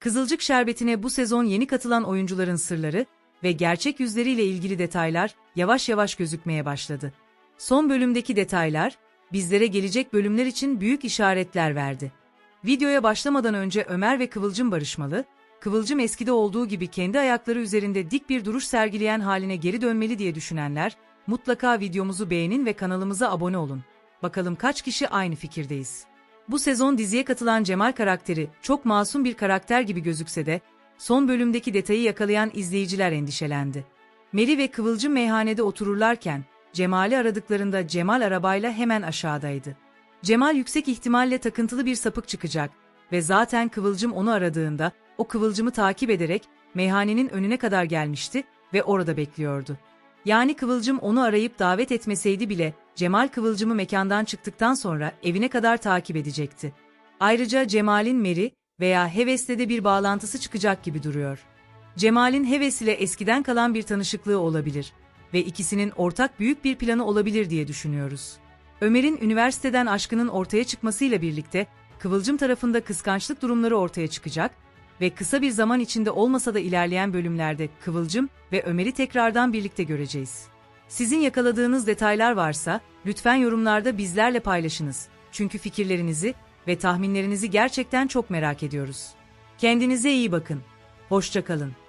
Kızılcık Şerbeti'ne bu sezon yeni katılan oyuncuların sırları ve gerçek yüzleriyle ilgili detaylar yavaş yavaş gözükmeye başladı. Son bölümdeki detaylar bizlere gelecek bölümler için büyük işaretler verdi. Videoya başlamadan önce Ömer ve Kıvılcım barışmalı, Kıvılcım eskide olduğu gibi kendi ayakları üzerinde dik bir duruş sergileyen haline geri dönmeli diye düşünenler, mutlaka videomuzu beğenin ve kanalımıza abone olun. Bakalım kaç kişi aynı fikirdeyiz. Bu sezon diziye katılan Cemal karakteri çok masum bir karakter gibi gözükse de, son bölümdeki detayı yakalayan izleyiciler endişelendi. Meri ve Kıvılcım meyhanede otururlarken, Cemal'i aradıklarında Cemal arabayla hemen aşağıdaydı. Cemal yüksek ihtimalle takıntılı bir sapık çıkacak ve zaten Kıvılcım onu aradığında o Kıvılcım'ı takip ederek meyhanenin önüne kadar gelmişti ve orada bekliyordu. Yani Kıvılcım onu arayıp davet etmeseydi bile Cemal Kıvılcım'ı mekandan çıktıktan sonra evine kadar takip edecekti. Ayrıca Cemal'in Meri veya Heves'le de bir bağlantısı çıkacak gibi duruyor. Cemal'in Heves ile eskiden kalan bir tanışıklığı olabilir ve ikisinin ortak büyük bir planı olabilir diye düşünüyoruz. Ömer'in üniversiteden aşkının ortaya çıkmasıyla birlikte Kıvılcım tarafında kıskançlık durumları ortaya çıkacak ve kısa bir zaman içinde olmasa da ilerleyen bölümlerde Kıvılcım ve Ömer'i tekrardan birlikte göreceğiz. Sizin yakaladığınız detaylar varsa lütfen yorumlarda bizlerle paylaşınız. Çünkü fikirlerinizi ve tahminlerinizi gerçekten çok merak ediyoruz. Kendinize iyi bakın. Hoşça kalın.